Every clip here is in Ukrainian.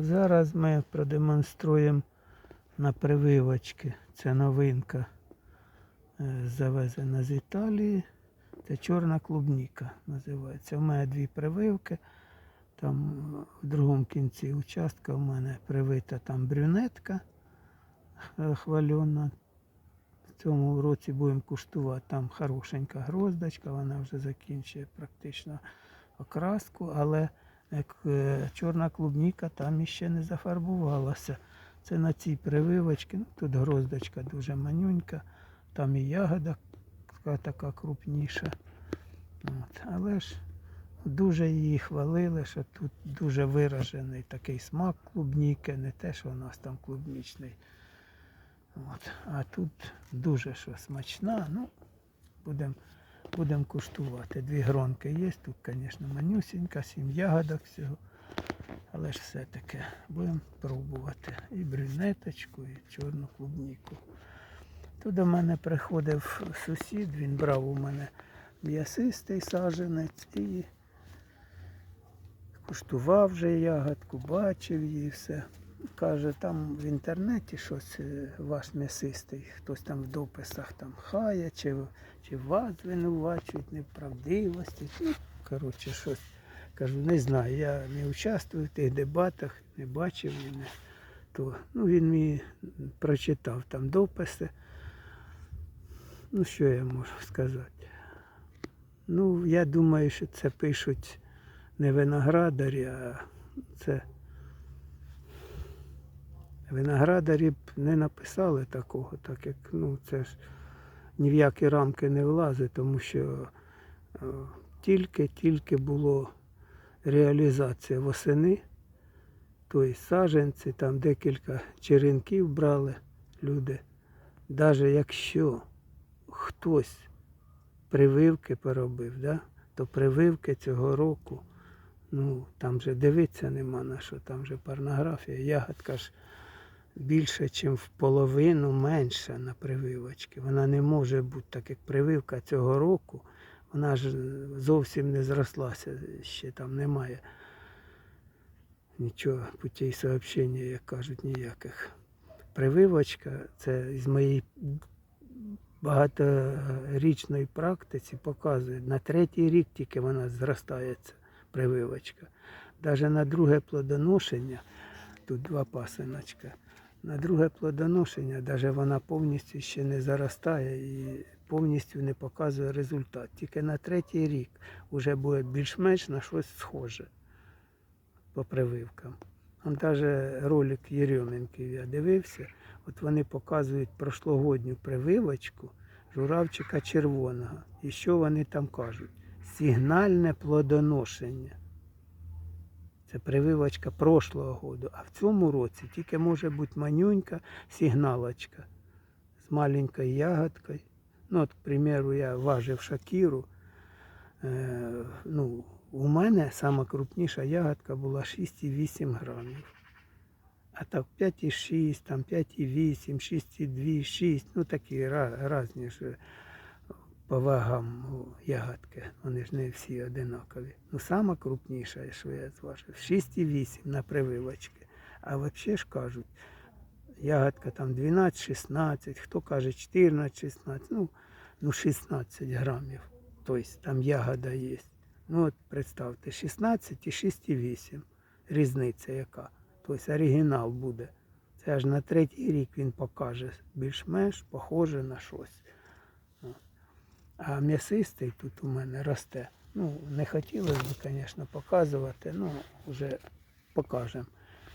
Зараз ми продемонструємо на прививочки. Це новинка е, завезена з Італії. Це чорна клубніка називається. У мене дві прививки. Там е, в другому кінці участка у мене привита там брюнетка е, хвальона. В цьому році будемо куштувати. Там хорошенька гроздочка, вона вже закінчує практично окраску, але чорна клубніка там іще не зафарбувалася. Це на цій прививочці. Ну, тут гроздочка дуже манюнька, там і ягода така, така крупніша. От. Але ж дуже її хвалили, що тут дуже виражений такий смак клубніки, не те, що у нас там клубнічний. От. А тут дуже що смачна. Ну, будемо будем куштувати. Дві гронки є. Тут, звісно, манюсінька, сім ягодок всього. Але ж все-таки будемо пробувати і брюнеточку, і чорну клубніку. Тут до мене приходив сусід, він брав у мене м'ясистий саженець і куштував вже ягодку, бачив її все. Каже, там в інтернеті щось е, ваш м'ясистий, хтось там в дописах там хає, чи, чи вас звинувачують неправдивості. Ну, коротше, щось. Кажу, не знаю, я не участвую в тих дебатах, не бачив і не то. Ну, він мені прочитав там дописи. Ну, що я можу сказати? Ну, я думаю, що це пишуть не виноградарі, а це виноградарі б не написали такого, так як ну, це ж ні в які рамки не влазить, тому що е, тільки-тільки було реалізація восени, тобто саджанці, там декілька черенків брали люди. Навіть якщо хтось прививки поробив, да, то прививки цього року, ну там же дивитися нема на що, там же порнографія, ягодка ж більше, ніж в половину менша на прививочки. Вона не може бути, так як прививка цього року, вона ж зовсім не зрослася, ще там немає нічого путей сообщення, як кажуть, ніяких. Прививочка це з моєї багаторічної практиці показує, на третій рік тільки вона зростається, прививочка. Навіть на друге плодоношення, тут два пасиночка, на друге плодоношення, навіть вона повністю ще не заростає і повністю не показує результат. Тільки на третій рік вже буде більш-менш на щось схоже по прививкам. Там навіть ролик Єрьоменків я дивився, от вони показують прошлогодню прививочку журавчика червоного. І що вони там кажуть? Сигнальне плодоношення. Це прививочка прошлого году. А в цьому році тільки може бути манюнька сигналочка з маленькою ягодкою. Ну, от, к примеру, я важив шакіру. Е, ну, у мене сама крупніша ягодка була 6,8 грамів. А так 5,6, там 5,8, 6,2, 6, ну такі різні ж по вагам ягодки. Вони ж не всі одинакові. Ну, сама крупніша, що я зважив, 6,8 на прививочки. А взагалі ж кажуть, ягодка там 12-16, хто каже 14-16, ну, ну 16 грамів. Тобто там ягода є. Ну от представте, 16 і 6,8. Різниця яка. Тобто оригінал буде. Це аж на третій рік він покаже більш-менш похоже на щось. А м'ясистий тут у мене росте. Ну, не хотілося б, звісно, показувати, ну, вже покажемо.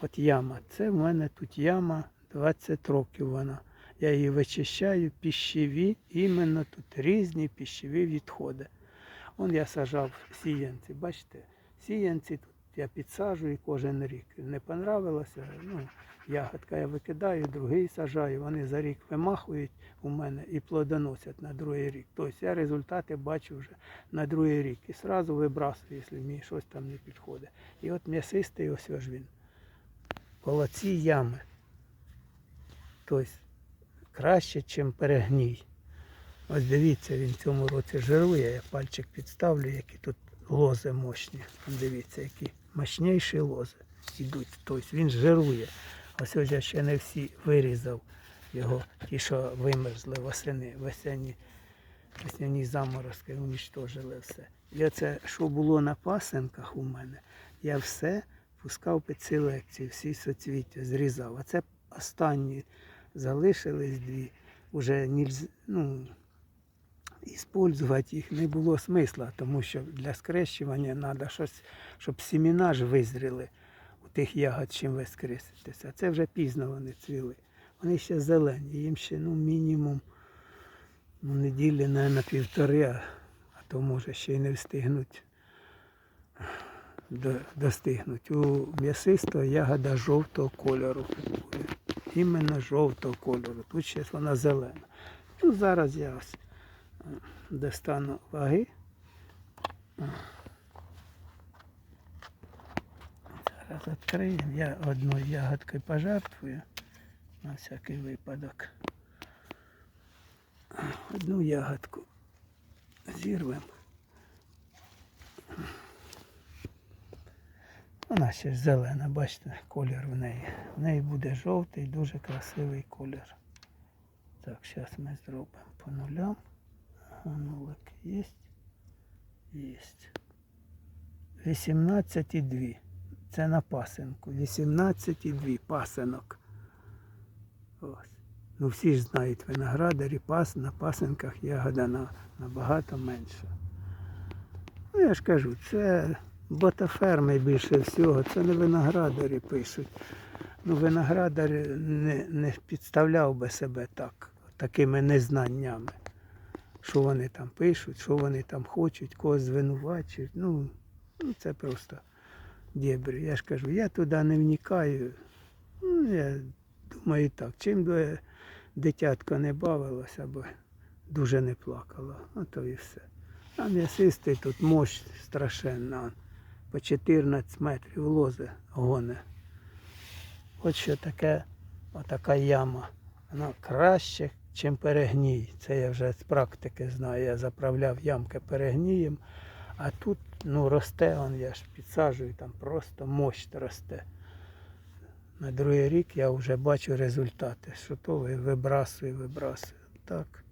От яма. Це в мене тут яма 20 років вона. Я її вичищаю, піщеві, іменно тут різні піщеві відходи. Он я сажав сіянці, бачите, сіянці тут я підсаджую кожен рік. Не понравилося, ну, ягодка я викидаю, другий сажаю, вони за рік вимахують у мене і плодоносять на другий рік. Тобто я результати бачу вже на другий рік. І одразу вибрасую, якщо мені щось там не підходить. І от м'ясистий ось ж він. Коло ці ями. Тобто краще, ніж перегній. Ось дивіться, він в цьому році жирує, я пальчик підставлю, які тут лози мощні. Дивіться, які мощніші лози. йдуть. Тобто він жирує. Ось я ще не всі вирізав його, ті, що вимерзли восени, весенні, весняні заморозки, унічтожили все. І оце, що було на пасенках у мене, я все пускав під селекцію, всі соцвіття зрізав. А це останні залишились дві. Уже нельзя, ну, іспользувати їх не було смисла, тому що для скрещування треба щось, щоб семена ж визріли у тих ягод, чим ви скреститеся. А це вже пізно вони цвіли. Вони ще зелені, їм ще ну, мінімум ну, неділі на, півтори, а, то може ще й не встигнуть до, достигнуть. У м'ясистого ягода жовтого кольору. Іменно жовтого кольору. Тут ще вона зелена. Ну, зараз я ось достану ваги. Зараз відкриємо. Я одною ягодкою пожертвую на всякий випадок. Одну ягодку зірвемо. Вона ще зелена, бачите, колір в неї. В неї буде жовтий, дуже красивий колір. Так, зараз ми зробимо по нулям. Ага, нулик є. Є. 18,2. Це на пасенку. 18,2 пасенок. Ось. Ну всі ж знають, виноградарі пас, на пасенках ягода на, набагато менша. Ну я ж кажу, це ботаферми більше всього, це не виноградарі пишуть. Ну, виноградар не, не підставляв би себе так, такими незнаннями. Що вони там пишуть, що вони там хочуть, когось звинувачують. Ну, ну це просто дєбрі. Я ж кажу, я туди не вникаю. Ну, я думаю так, чим би дитятко не бавилося, або дуже не плакало, а то і все. А м'ясистий тут мощь страшенна. По 14 метрів лози гоне. От що таке, отака яма. Вона краще, ніж перегній. Це я вже з практики знаю. Я заправляв ямки перегнієм, а тут ну, росте, он, я ж підсаджую, там просто мощ росте. На другий рік я вже бачу результати, що то вибрасую, вибрасую. Так.